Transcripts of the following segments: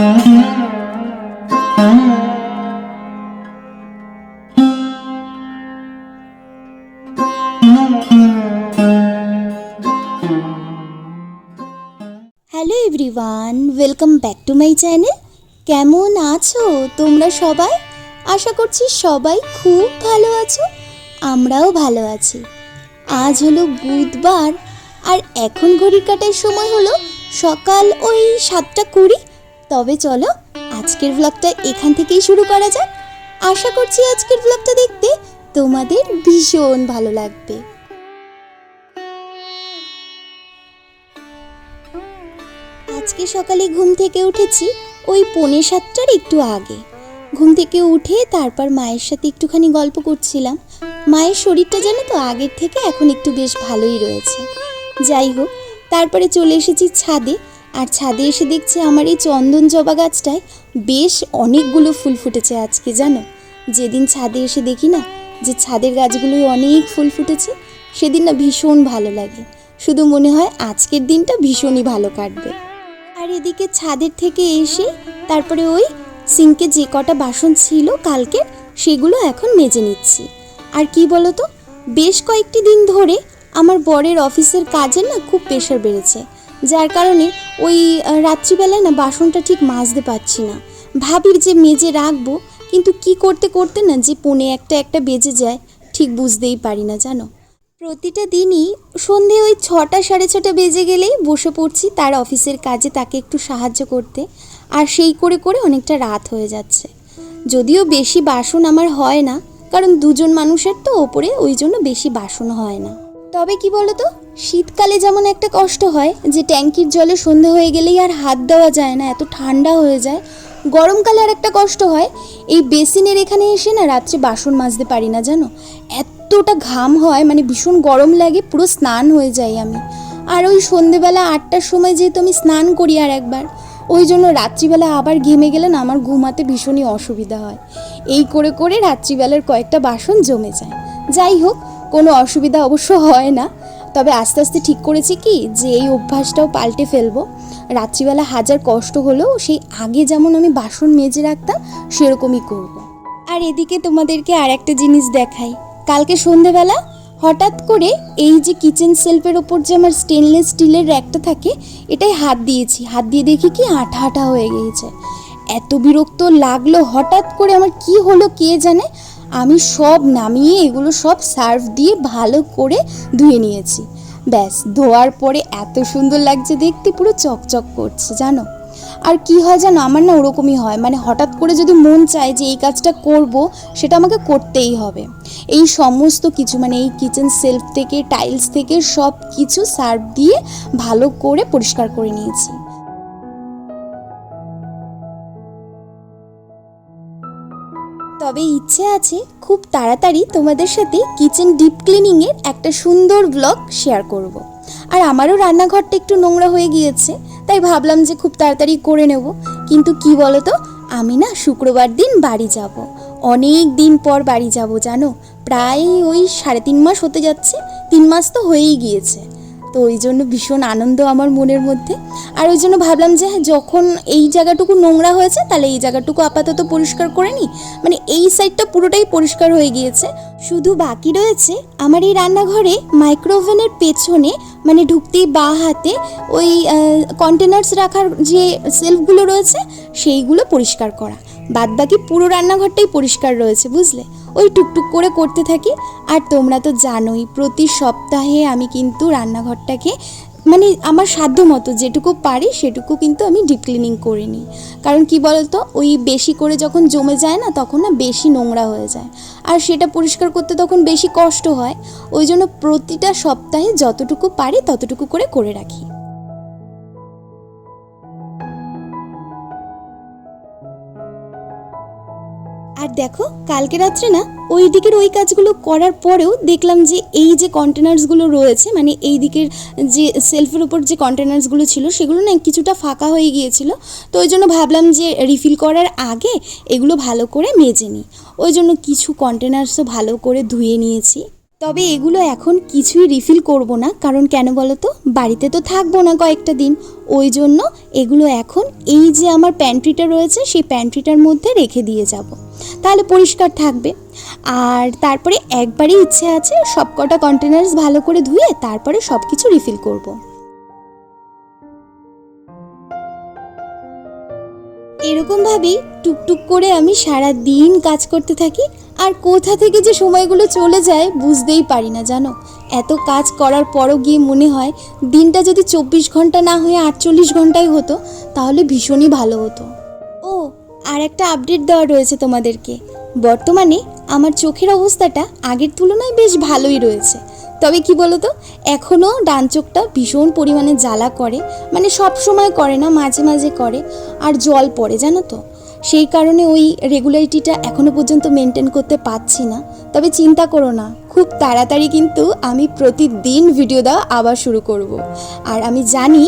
Hello everyone welcome back to my channel কেমন আছো তোমরা সবাই? আশা করছি সবাই খুব ভালো আছো, আমরাও ভালো আছি। আজ হলো বুধবার, আর এখন ঘড়ির কাটার সময় হলো সকাল ওই সাতটা কুড়ি। তবে চলো, আজকের ব্লগটা এখান থেকেই শুরু করা যাক। আশা করছি আজকের ব্লগটা দেখতে তোমাদের ভীষণ ভালো লাগবে। আজকে সকালে ঘুম থেকে উঠেছি ওই পৌনে সাতটার একটু আগে। ঘুম থেকে উঠে তারপর মায়ের সাথে একটুখানি গল্প করছিলাম। মায়ের শরীরটা জানো তো আগের থেকে এখন একটু বেশ ভালোই রয়েছে। যাই হোক, তারপরে চলে এসেছি ছাদে। আর ছাদে এসে দেখছি আমার এই চন্দন জবা গাছটায় বেশ অনেকগুলো ফুল ফুটেছে আজকে, জানো? যেদিন ছাদে এসে দেখি না যে ছাদের গাছগুলোই অনেক ফুল ফুটেছে, সেদিন না ভীষণ ভালো লাগে। শুধু মনে হয় আজকের দিনটা ভীষণই ভালো কাটবে। আর এদিকে ছাদের থেকে এসে তারপরে ওই সিঙ্কে যে কটা বাসন ছিল কালকে সেগুলো এখন মেজে নিচ্ছি। আর কি বলতো, বেশ কয়েকটি দিন ধরে আমার বরের অফিসের কাজের না খুব প্রেশার বেড়েছে, যার কারণে ওই রাত্রিবেলায় না বাসনটা ঠিক মাজতে পারছি না। ভাবি যে মেজে রাখব, কিন্তু কি করতে করতে না যে পনে একটা একটা বেজে যায়, ঠিক বুঝতেই পারি না, জানো? প্রতিটা দিনই সন্ধে ওই ছটা সাড়ে ছটা বেজে গেলেই বসে পড়ছি তার অফিসের কাজে তাকে একটু সাহায্য করতে, আর সেই করে করে অনেকটা রাত হয়ে যাচ্ছে। যদিও বেশি বাসন আমার হয় না, কারণ দুজন মানুষের তো ওপরে ওই জন্য বেশি বাসন হয় না। তবে কি বলতো? শীতকালে যেমন একটা কষ্ট হয় যে ট্যাঙ্কির জলে সন্ধে হয়ে গেলেই আর হাত দেওয়া যায় না, এত ঠান্ডা হয়ে যায়। গরমকালে আর একটা কষ্ট হয়, এই বেসিনের এখানে এসে না রাত্রে বাসন মাজতে পারি না, জানো? এতটা ঘাম হয় মানে ভীষণ গরম লাগে, পুরো স্নান হয়ে যাই আমি। আর ওই সন্ধেবেলা আটটার সময় যেহেতু আমি স্নান করি আর একবার, ওই জন্য রাত্রিবেলা আবার ঘেমে গেলে না আমার ঘুমাতে ভীষণই অসুবিধা হয়। এই করে করে রাত্রিবেলার কয়েকটা বাসন জমে যায়। যাই হোক, কোনো অসুবিধা অবশ্য হয় না। তবে আস্তে আস্তে ঠিক করেছি কি যে এই অভ্যাসটাও পাল্টে ফেলব। রাত্রিবেলা হাজার কষ্ট হলেও সেই আগে যেমন আমি বাসন মেজে রাখতাম, সেরকমই করব। আর এদিকে তোমাদেরকে আর একটা জিনিস দেখাই। কালকে সন্ধেবেলা হঠাৎ করে এই যে কিচেন সেলফের ওপর যে আমার স্টেনলেস স্টিলের র্যাকটা থাকে, এটাই হাত দিয়েছি। হাত দিয়ে দেখি কি আঠা আঠা হয়ে গিয়েছে। এত বিরক্ত লাগল হঠাৎ করে আমার কি হলো কে জানে? আমি সব নামিয়ে এগুলো সব সার্ভ দিয়ে ভালো করে ধুয়ে নিয়েছি। ব্যাস, ধোয়ার পরে এত সুন্দর লাগছে দেখতে, পুরো চকচক করছে, জানো? আর কি হয় জানো, আমার না ওরকমই হয়। মানে হঠাৎ করে যদি মন চায় যে এই কাজটা করব, সেটা আমাকে করতেই হবে। এই সমস্ত কিছু মানে এই কিচেন সেলফ থেকে টাইলস থেকে সব কিছু সার্ভ দিয়ে ভালো করে পরিষ্কার করে নিয়েছি। তবে ইচ্ছে আছে খুব তাড়াতাড়ি তোমাদের সাথে কিচেন ডিপ ক্লিনিংয়ের একটা সুন্দর ব্লগ শেয়ার করব। আর আমারও রান্নাঘরটা একটু নোংরা হয়ে গিয়েছে, তাই ভাবলাম যে খুব তাড়াতাড়ি করে নেব কিন্তু কি বলো তো আমি না শুক্রবার দিন বাড়ি যাব। অনেক দিন পর বাড়ি যাব, জানো প্রায় ওই সাড়ে তিন মাস হতে যাচ্ছে, তিন মাস তো হয়েই গিয়েছে তো ওই জন্য ভীষণ আনন্দ আমার মনের মধ্যে। আর ওই জন্য ভাবলাম যে হ্যাঁ, যখন এই জায়গাটুকু নোংরা হয়েছে তাহলে এই জায়গাটুকু আপাতত পরিষ্কার করে নিই। মানে এই সাইডটা পুরোটাই পরিষ্কার হয়ে গিয়েছে। শুধু বাকি রয়েছে আমার এই রান্নাঘরে মাইক্রোওভেনের পেছনে মানে ঢুকতেই বা হাতে ওই কন্টেনার্স রাখার যে সেলফগুলো রয়েছে সেইগুলো পরিষ্কার করা। বাদ বাকি পুরো রান্নাঘরটাই পরিষ্কার রয়েছে বুঝলে? ওই টুকটুক করে করতে থাকি। আর তোমরা তো জানোই, প্রতি সপ্তাহে আমি কিন্তু রান্নাঘরটাকে মানে আমার সাধ্য মতো যেটুকু পারি সেটুকু কিন্তু আমি ডিপ ক্লিনিং করে নিই। কারণ কি বলতো, ওই বেশি করে যখন জমে যায় না, তখন না বেশি নোংরা হয়ে যায়। আর সেটা পরিষ্কার করতে তখন বেশি কষ্ট হয়। ওই জন্য প্রতিটা সপ্তাহে যতটুকু পারি ততটুকু করে করে রাখি। আর দেখো, কালকে রাত্রে না ওই দিকের ওই কাজগুলো করার পরেও দেখলাম যে এই যে কন্টেনার্সগুলো রয়েছে মানে এই দিকের যে সেলফের উপর যে কন্টেনার্সগুলো ছিল, সেগুলো না কিছুটা ফাঁকা হয়ে গিয়েছিল। তো ওই জন্য ভাবলাম যে রিফিল করার আগে এগুলো ভালো করে মেজে নিই। ওই জন্য কিছু কন্টেনার্সও ভালো করে ধুয়ে নিয়েছি। তবে এগুলো এখন কিছুই রিফিল করব না, কারণ কেন বলো তো বাড়িতে তো থাকব না কয়েকটা দিন। ওই জন্য এগুলো এখন এই যে আমার প্যান্ট্রিটা রয়েছে, সেই প্যান্ট্রিটার মধ্যে রেখে দিয়ে যাব তাহলে পরিষ্কার থাকবে আর তারপরে একবারই ইচ্ছে আছে সবকটা কন্টেনার্স ভালো করে ধুয়ে তারপরে সব কিছু রিফিল করব। এরকমভাবেই টুকটুক করে আমি সারা দিন কাজ করতে থাকি, আর কোথা থেকে যে সময়গুলো চলে যায় বুঝতেই পারি না, জানো? এত কাজ করার পরও গিয়ে মনে হয় দিনটা যদি চব্বিশ ঘণ্টা না হয়ে আটচল্লিশ ঘন্টাই হতো, তাহলে ভীষণই ভালো হতো। ও, আর একটা আপডেট দেওয়া রয়েছে তোমাদেরকে। বর্তমানে আমার চোখের অবস্থাটা আগের তুলনায় বেশ ভালোই রয়েছে। তবে কি বলতো এখনও ডান চোখটা ভীষণ পরিমাণে জ্বালা করে মানে সব সময় করে না, মাঝে মাঝে করে, আর জল পড়ে, জানো তো? সেই কারণে ওই রেগুলারিটিটা এখনও পর্যন্ত মেনটেন করতে পারছি না। তবে চিন্তা করো না, খুব তাড়াতাড়ি কিন্তু আমি প্রতিদিন ভিডিও দেওয়া আবার শুরু করব। আর আমি জানি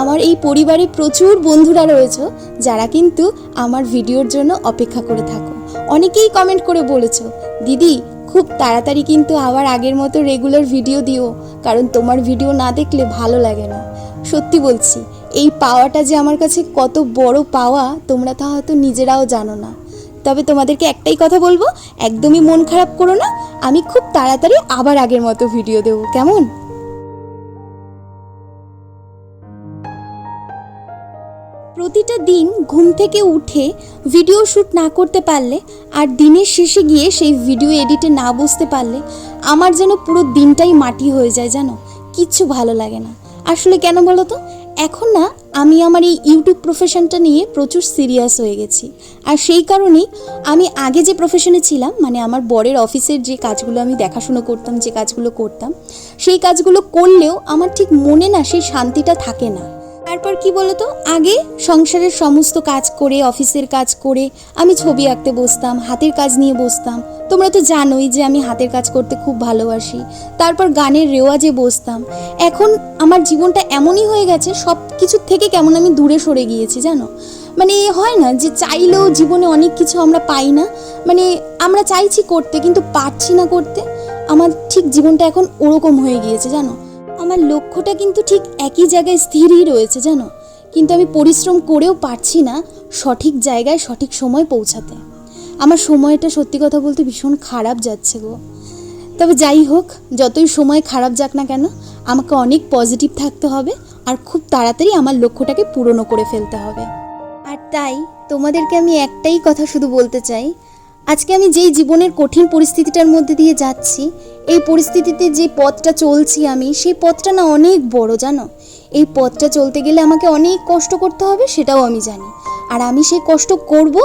আমার এই পরিবারে প্রচুর বন্ধুরা রয়েছে, যারা কিন্তু আমার ভিডিওর জন্য অপেক্ষা করে থাকো। অনেকেই কমেন্ট করে বলেছ, দিদি খুব তাড়াতাড়ি কিন্তু আবার আগের মতো রেগুলার ভিডিও দিও, কারণ তোমার ভিডিও না দেখলে ভালো লাগে না। সত্যি বলছি, এই পাওয়াটা যে আমার কাছে কত বড় পাওয়া, তোমরা তা হয়তো নিজেরাও জানো না। তবে তোমাদেরকে একটাই কথা বলব, একদমই মন খারাপ করো না, আমি খুব তাড়াতাড়ি আবার আগের মতো ভিডিও দেবো, কেমন? প্রতিটা দিন ঘুম থেকে উঠে ভিডিও শ্যুট না করতে পারলে আর দিনের শেষে গিয়ে সেই ভিডিও এডিটে না বসতে পারলে আমার যেন পুরো দিনটাই মাটি হয়ে যায় জানো? কিচ্ছু ভালো লাগে না। আসলে কেন বলো তো? এখন না আমি আমার এই ইউটিউব প্রফেশনটা নিয়ে প্রচুর সিরিয়াস হয়ে গেছি। আর সেই কারণেই আমি আগে যে প্রফেশনে ছিলাম মানে আমার বরের অফিসের যে কাজগুলো আমি দেখাশুনো করতাম, যে কাজগুলো করতাম, সেই কাজগুলো করলেও আমার ঠিক মনে না সেই শান্তিটা থাকে না। কি বলতো? আগে সংসারের সমস্ত কাজ করে, অফিসের কাজ করে আমি ছবি আঁকতে বসতাম, হাতের কাজ নিয়ে বসতাম। তোমরা তো জানোই যে আমি হাতের কাজ করতে খুব ভালোবাসি। তারপর গানের রেওয়াজে বসতাম। এখন আমার জীবনটা এমনই হয়ে গেছে সব কিছুর থেকে কেমন আমি দূরে সরে গিয়েছি, জানো? মানে হয় না যে চাইলেও জীবনে অনেক কিছু আমরা পাই না। মানে আমরা চাইছি করতে, কিন্তু পারছি না করতে। আমার ঠিক জীবনটা এখন ওরকম হয়ে গিয়েছে, জানো? আমার লক্ষ্যটা কিন্তু ঠিক একই জায়গায় স্থিরই রয়েছে, জানো? কিন্তু আমি পরিশ্রম করেও পারছি না সঠিক জায়গায় সঠিক সময় পৌঁছাতে। আমার সময়টা, সত্যি কথা বলতে, ভীষণ খারাপ যাচ্ছে গো। তবে যাই হোক, যতই সময় খারাপ যাক না কেন, আমাকে অনেক পজিটিভ থাকতে হবে আর খুব তাড়াতাড়ি আমার লক্ষ্যটাকে পূরণও করে ফেলতে হবে। আর তাই তোমাদেরকে আমি একটাই কথা শুধু বলতে চাই আজকে আমি যেই জীবনের কঠিন পরিস্থিতিটার মধ্যে দিয়ে যাচ্ছি, এই পরিস্থিতিতে যে পথটা চলছি আমি, সেই পথটা না অনেক বড়, জানো? এই পথটা চলতে গেলে আমাকে অনেক কষ্ট করতে হবে, সেটাও আমি জানি। আর আমি সেই কষ্ট করব,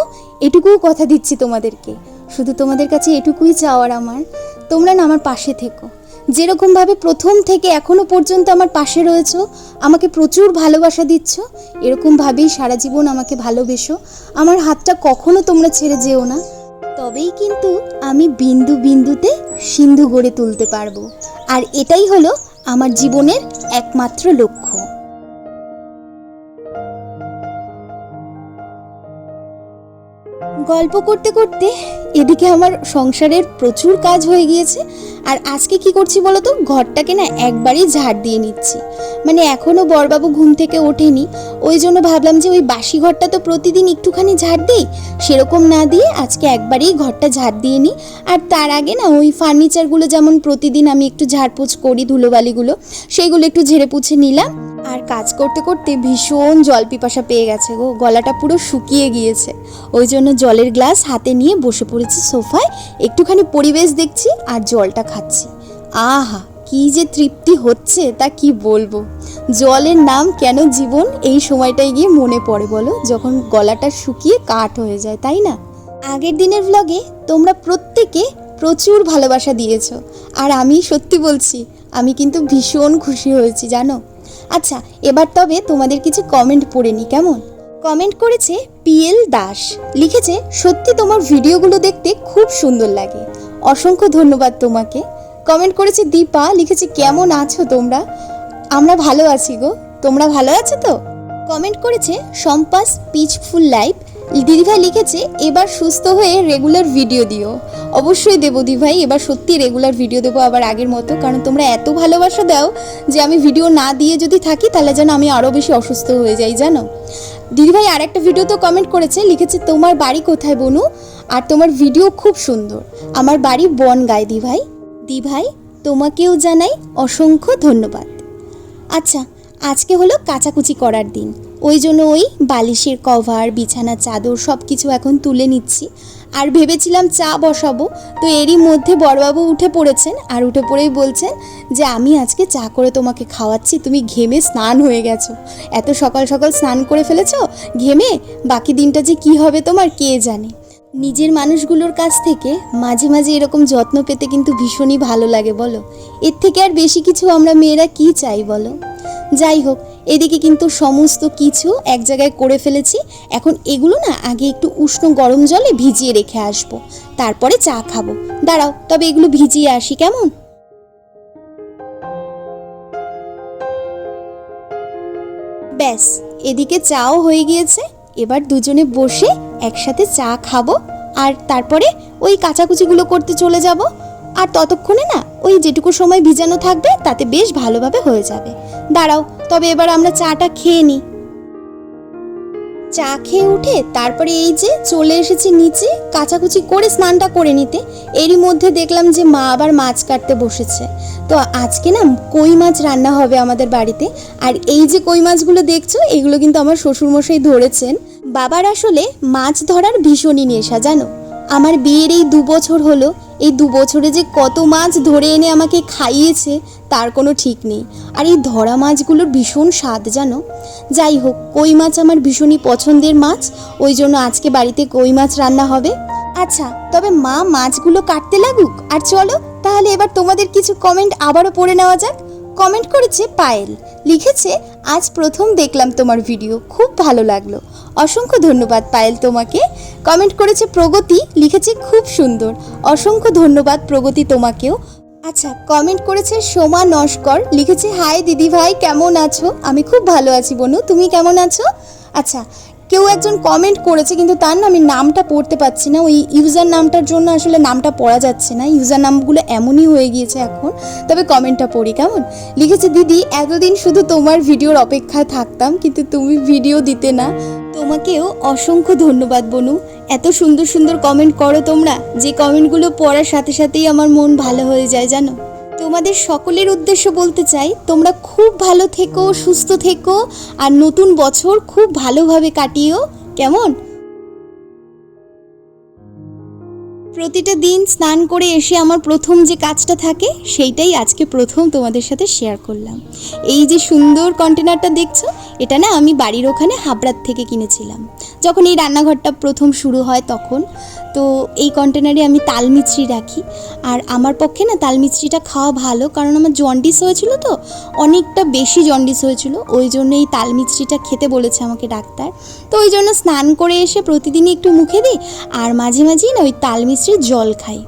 এটুকুও কথা দিচ্ছি তোমাদেরকে। শুধু তোমাদের কাছে এটুকুই চাওয়ার আমার। তোমরা না আমার পাশে থেকো। যেরকমভাবে প্রথম থেকে এখনও পর্যন্ত আমার পাশে রয়েছো, আমাকে প্রচুর ভালোবাসা দিচ্ছ, এরকমভাবেই সারা জীবন আমাকে ভালোবেসো। আমার হাতটা কখনো তোমরা ছেড়ে যেও না। তবেই কিন্তু আমি বিন্দু বিন্দুতে সিন্ধু গড়ে তুলতে পারব। আর এটাই হলো আমার জীবনের একমাত্র লক্ষ্য। গল্প করতে করতে এদিকে আমার সংসারের প্রচুর কাজ হয়ে গিয়েছে। আর আজকে কি করছি বলো তো ঘরটাকে না একবারই ঝাড় দিয়ে নিচ্ছি। মানে এখনও বরবাবু ঘুম থেকে ওঠেনি। ওই জন্য ভাবলাম যে ওই বাসি ঘরটা তো প্রতিদিন একটুখানি ঝাড় দিই। সেরকম না দিয়ে আজকে একবারেই ঘরটা ঝাড় দিয়ে নিই। আর তার আগে না ওই ফার্নিচারগুলো যেমন প্রতিদিন আমি একটু ঝাড়পোছ করি ধুলোবালিগুলো, সেইগুলো একটু ঝেড়ে পুছে নিলাম। আর কাজ করতে করতে ভীষণ জল পিপাসা পেয়ে গেছে গো। গলাটা পুরো শুকিয়ে গিয়েছে। ওই জন্য জলের গ্লাস হাতে নিয়ে বসে পড়েছি সোফায়। একটুখানি পরিবেশ দেখছি আর জলটা খাচ্ছি। আহা, কি যে তৃপ্তি হচ্ছে, তা কি বলব? জলের নাম কেন জীবন? এই সময়টায় গিয়ে মনে পড়ে, বলো। যখন গলাটা শুকিয়ে কাঠ হয়ে যায়, তাই না? আগের দিনের ব্লগে তোমরা প্রত্যেকে প্রচুর ভালোবাসা দিয়েছ। আর আমি সত্যি বলছি, আমি কিন্তু ভীষণ খুশি হয়েছি, জানো? আচ্ছা এবার তবে তোমাদের কিছু কমেন্ট পড়ে নি, কেমন? কমেন্ট করেছে পিএল দাস। লিখেছে, সত্যি তোমার ভিডিওগুলো দেখতে খুব সুন্দর লাগে। অসংখ্য ধন্যবাদ তোমাকে। কমেন্ট করেছে, দীপা, লিখেছে, কেমন আছো তোমরা? আমরা ভালো আছি গো। তোমরা ভালো আছো তো? কমেন্ট করেছে, সম্পাস পিচফুল লাইফ দিদিভাই লিখেছে, এবার সুস্থ হয়ে রেগুলার ভিডিও দিও। অবশ্যই দেবো দিভাই এবার সত্যি রেগুলার ভিডিও দেবো আবার আগের মতো, কারণ তোমরা এত ভালোবাসা দাও যে আমি ভিডিও না দিয়ে যদি থাকি, তাহলে যেন আমি আরও বেশি অসুস্থ হয়ে যাই, জানো? দিদিভাই আর একটা ভিডিও তো কমেন্ট করেছে, লিখেছে, তোমার বাড়ি কোথায় বনু? আর তোমার ভিডিও খুব সুন্দর। আমার বাড়ি বন গায়ে দিভাই দিভাই তোমাকেও জানাই অসংখ্য ধন্যবাদ। আচ্ছা আজকে হলো কাচাকুচি করার দিন। ওই জন্য ওই বালিশের কভার বিছানা চাদর সব কিছু এখন তুলে নিচ্ছি। আর ভেবেছিলাম চা বসাবো, তো এরই মধ্যে বড়বাবু উঠে পড়েছেন আর উঠে পড়েই বলছেন যে, আমি আজকে চা করে তোমাকে খাওয়াচ্ছি, তুমি ঘেমে স্নান হয়ে গেছো। এত সকাল সকাল স্নান করে ফেলেছো, ঘেমে? বাকি দিনটা যে কি হবে তোমার কে জানে? নিজের মানুষগুলোর কাছ থেকে মাঝে মাঝে এরকম যত্ন পেতে কিন্তু ভীষণই ভালো লাগে, বলো। এর থেকে আর বেশি কিছু আমরা মেয়েরা কি চাই, বলো? যাই হোক এদিকে কিন্তু সমস্ত কিছু এক জায়গায় করে ফেলেছি। এখন এগুলো না আগে একটু উষ্ণ গরম জলে ভিজিয়ে রেখে আসব। তারপরে চা খাব। দাঁড়াও, তবে এগুলো ভিজিয়ে আসি, কেমন? ব্যাস, এদিকে চাও হয়ে গিয়েছে। এবার দুজনে বসে একসাথে চা খাব। আর তারপরে ওই কাচাকুচিগুলো করতে চলে যাব। আর ততক্ষণে না, ওই যেটুকু সময় ভিজানো থাকবে, তাতে বেশ ভালোভাবে হয়ে যাবে। দাঁড়াও, তবে এবার আমরা চাটা খেয়ে নিই চা খেয়ে উঠে তারপরে এই যে চলে এসেছি নিচে, কাচাকুচি করে স্নানটা করে নিতে। এরই মধ্যে দেখলাম যে মা আবার মাছ কাটতে বসেছে। তো আজকে না কই মাছ রান্না হবে আমাদের বাড়িতে? আর এই যে কই মাছগুলো দেখছ, এগুলো কিন্তু আমার শ্বশুরমশাই ধরেছেন। বাবার আসলে মাছ ধরার ভীষণই নেশা, জানো? আমার বিয়ের এই দু বছর হলো এই দু বছরে যে কত মাছ ধরে এনে আমাকে খাইয়েছে, তার কোনো ঠিক নেই। আর এই ধরা মাছগুলোর ভীষণ স্বাদ জানো? যাই হোক, কই মাছ আমার ভীষণই পছন্দের মাছ, ওই জন্য আজকে বাড়িতে কই মাছ রান্না হবে। আচ্ছা তবে মা মাছগুলো কাটতে লাগুক? আর চলো, তাহলে এবার তোমাদের কিছু কমেন্ট আবারও পড়ে নেওয়া যাক। কমেন্ট করেছে পায়েল। লিখেছে, আজ প্রথম দেখলাম তোমার ভিডিও খুব ভালো লাগল। অসংখ্য ধন্যবাদ পায়েল তোমাকে। কমেন্ট করেছে প্রগতি, লিখেছে খুব সুন্দর। অসংখ্য ধন্যবাদ প্রগতি তোমাকেও। আচ্ছা কমেন্ট করেছে সোমা নস্কর, লিখেছে, হাই দিদি ভাই কেমন আছো? আমি খুব ভালো আছি বনু, তুমি কেমন আছো? আচ্ছা কেউ একজন কমেন্ট করেছে, কিন্তু তার না আমি নামটা পড়তে পারছি না। ওই ইউজার নামটার জন্য আসলে নামটা পড়া যাচ্ছে না। ইউজার নামগুলো এমনই হয়ে গিয়েছে এখন। তবে কমেন্টটা পড়ি, কেমন? লিখেছে, দিদি, এতদিন শুধু তোমার ভিডিওর অপেক্ষায় থাকতাম, কিন্তু তুমি ভিডিও দিতে না। তোমাকেও অসংখ্য ধন্যবাদ, বনু। এত সুন্দর সুন্দর কমেন্ট করো তোমরা। যে কমেন্টগুলো পড়ার সাথে সাথেই আমার মন ভালো হয়ে যায়, জানো? তোমাদের সকলের উদ্দেশ্য বলতে চাই, তোমরা খুব ভালো থেকো, সুস্থ থেকো, আর নতুন বছর খুব ভালোভাবে কাটিও। কেমন? প্রতিটা দিন স্নান করে এসে আমার প্রথম যে কাজটা থাকে, সেইটাই আজকে প্রথম তোমাদের সাথে শেয়ার করলাম। এই যে সুন্দর কন্টেনারটা দেখছ, এটা না আমি বাড়ির ওখানে হাবড়ার থেকে কিনেছিলাম। যখন এই রান্নাঘরটা প্রথম শুরু হয় তখন তো এই কন্টেনারে আমি তাল মিছরি রাখি। আর আমার পক্ষে না তাল মিছরিটা খাওয়া ভালো, কারণ আমার জন্ডিস হয়েছিল তো, অনেকটা বেশি জন্ডিস হয়েছিল, ওই জন্য এই তাল মিছরিটা খেতে বলেছে আমাকে ডাক্তার। তো ওই জন্য স্নান করে এসে প্রতিদিনই একটু মুখে দিই, আর মাঝে মাঝেই না ওই তাল মিছরির জল খাই।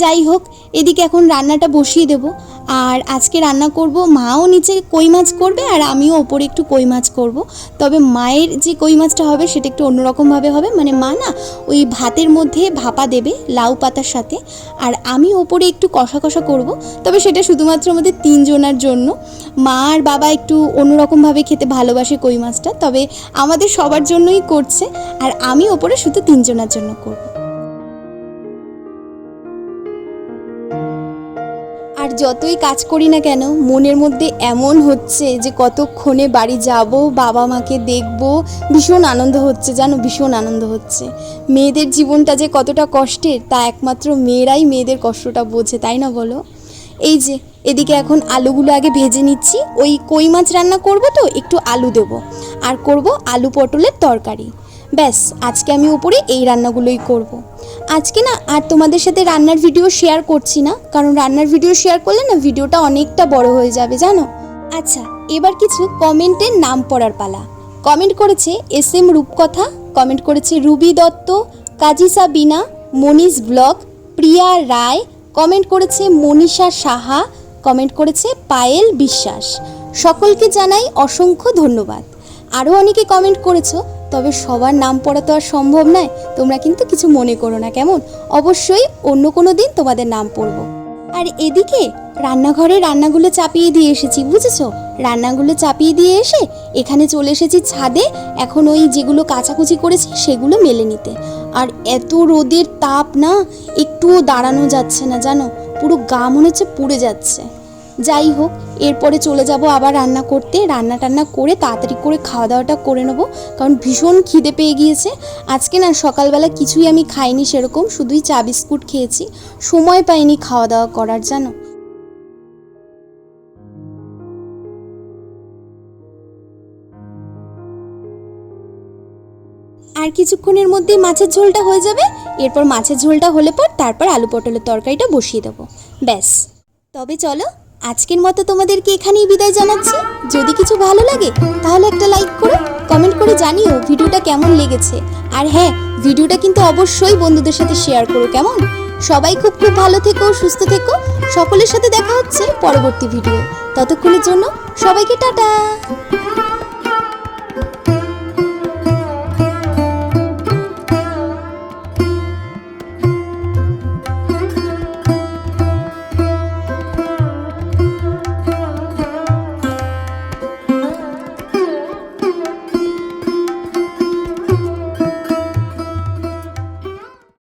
যাই হোক, এদিকে এখন রান্নাটা বসিয়ে দেব। আর আজকে রান্না করব, মাও নিচে কই মাছ করবে আর আমিও ওপরে একটু কই মাছ করব। তবে মায়ের যে কই মাছটা হবে সেটা একটু অন্যরকমভাবে হবে। মানে মা না ওই ভাতের মধ্যে ভাপা দেবে লাউ পাতার সাথে। আর আমি ওপরে একটু কষা কষা করব, তবে সেটা শুধুমাত্র আমাদের তিনজনার জন্য। মা আর বাবা একটু অন্যরকমভাবে খেতে ভালোবাসে কই মাছটা, তবে আমাদের সবার জন্যই করছে। আর আমি ওপরে শুধু তিনজনার জন্য করব। যতই কাজ করি না কেন, মনের মধ্যে এমন হচ্ছে যে কতক্ষণে বাড়ি যাব, বাবা মাকে দেখব, ভীষণ আনন্দ হচ্ছে, জানো, ভীষণ আনন্দ হচ্ছে। মেয়েদের জীবনটা যে কতটা কষ্টের, তা একমাত্র মেয়েরাই মেয়েদের কষ্টটা বোঝে, তাই না বলো? এই যে, এদিকে এখন আলুগুলো আগে ভেজে নিচ্ছি, ওই কই মাছ রান্না করব তো, একটু আলু দেব। আর করব আলু পটলের তরকারি। ব্যাস, আজকে আমি উপরে এই রান্নাগুলোই করব। আজকে না আর তোমাদের সাথে রান্নার ভিডিও শেয়ার করছি না, কারণ রান্নার ভিডিও শেয়ার করলে না ভিডিওটা অনেকটা বড় হয়ে যাবে, জানো? আচ্ছা এবার কিছু কমেন্টের নাম পড়ার পালা। কমেন্ট করেছে এস এম রূপকথা, কমেন্ট করেছে রুবি দত্ত কাজিসা বিনা মনীষ ব্লগ, প্রিয়া রায়, কমেন্ট করেছে মনীষা সাহা, কমেন্ট করেছে পায়েল বিশ্বাস। সকলকে জানাই অসংখ্য ধন্যবাদ। আরও অনেকে কমেন্ট করেছ তবে সবার নাম পড়া তো আর সম্ভব নয়। তোমরা কিন্তু কিছু মনে করো না, কেমন? অবশ্যই অন্য কোনো দিন তোমাদের নাম পড়ব। আর এদিকে রান্নাঘরে রান্নাগুলো চাপিয়ে দিয়ে এসেছি, বুঝেছ? রান্নাগুলো চাপিয়ে দিয়ে এসে এখানে চলে এসেছি ছাদে। এখন ওই যেগুলো কাচাকুচি করেছি সেগুলো মেলে নিতে। আর এত রোদের তাপ না, একটুও দাঁড়ানো যাচ্ছে না, জানো? পুরো গা মনে হচ্ছে পুড়ে যাচ্ছে। যাই হোক, এরপরে চলে যাব আবার রান্না করতে। রান্না টান্না করে তাড়াতাড়ি করে খাওয়া দাওয়াটা করে নেব, কারণ ভীষণ খিদে পেয়ে গিয়েছে। আজকে না সকালবেলা কিছুই আমি খাইনি সেরকম, শুধুই চা বিস্কুট খেয়েছি। সময় পাইনি খাওয়া দাওয়া করার, জানো? আর কিছুক্ষণের মধ্যেই মাছের ঝোলটা হয়ে যাবে। এরপর মাছের ঝোলটা হলে পর তারপর আলু পটলের তরকারিটা বসিয়ে দেবো। ব্যাস। তবে চলো আজকের মতো তোমাদেরকে এখানেই বিদায় জানাচ্ছি। যদি কিছু ভালো লাগে, তাহলে একটা লাইক করো কমেন্ট করে জানিও ভিডিওটা কেমন লেগেছে। আর হ্যাঁ ভিডিওটা কিন্তু অবশ্যই বন্ধুদের সাথে শেয়ার করো, কেমন? সবাই খুব খুব ভালো থেকো, সুস্থ থেকো। সকলের সাথে দেখা হচ্ছে পরবর্তী ভিডিও ততক্ষণের জন্য সবাইকে টাটা।